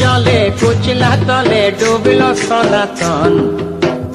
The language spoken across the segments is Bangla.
জলে কুচলা তলে ডুবল সনাতন।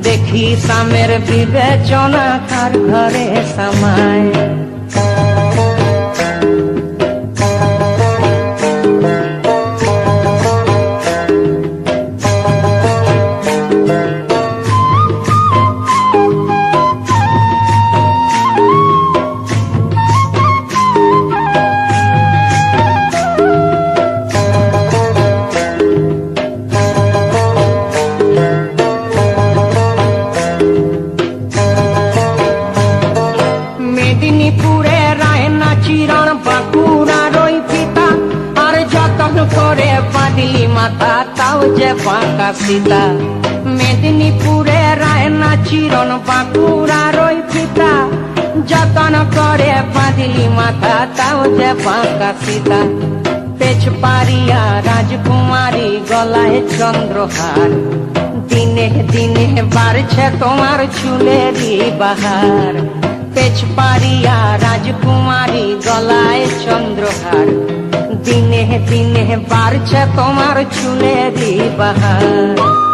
দেখি সামের বিবেচনা কার ঘরে সামায়। আর করে বাঁধলি মাথা তাও যে বাঁকা সীতা। মেদিনীপুরে রায়না চিরণ বাঁকুড়ার ওই পিতা। যতন করে বাঁধলি মাথা তাও যে বাঁকা সীতা। পেছ রাজকুমারী গলায় চন্দ্রহার। দিনে দিনে বাড়ছে তোমার চুলেরই বাহার। পেছ পারিয়া রাজকুমারী গলায় চন্দ্রহার। দিনে দিনে বাড়ছে তোমার চুলে বাহার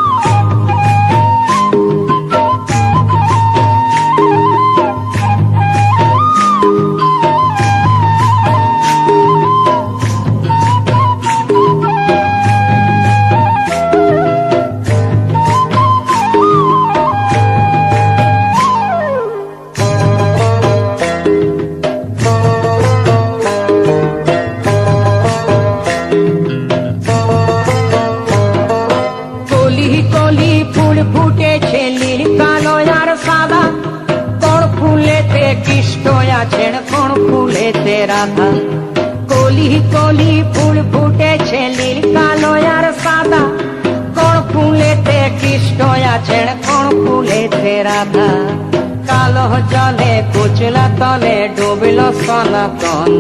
আছেন কোন ফুলেতে রাধা কলি কলি ফুল ফুটেছে নীল কালো আর সাদা কোন ফুলেতে কৃষ্ণ আছেন কোন ফুলেতে রাধা কালো জলে কুচলা তলে ডুবল সনাতন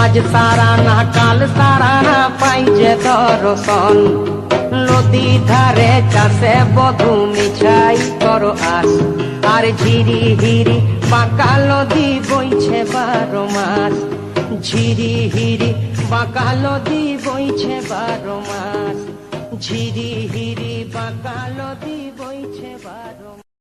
আজ সারা না কাল সারা না পাইছে দর্শন নদী ধারে চাষে বধু মিছাই করো আস আর ঝিরি হিরি বাঁকালো দি বইছে বারো মাস। ঝিরি হিরি বাঁকালো দি বইছে বারো মাস। ঝিরি হিরি বাঁকালো দি বইছে বারো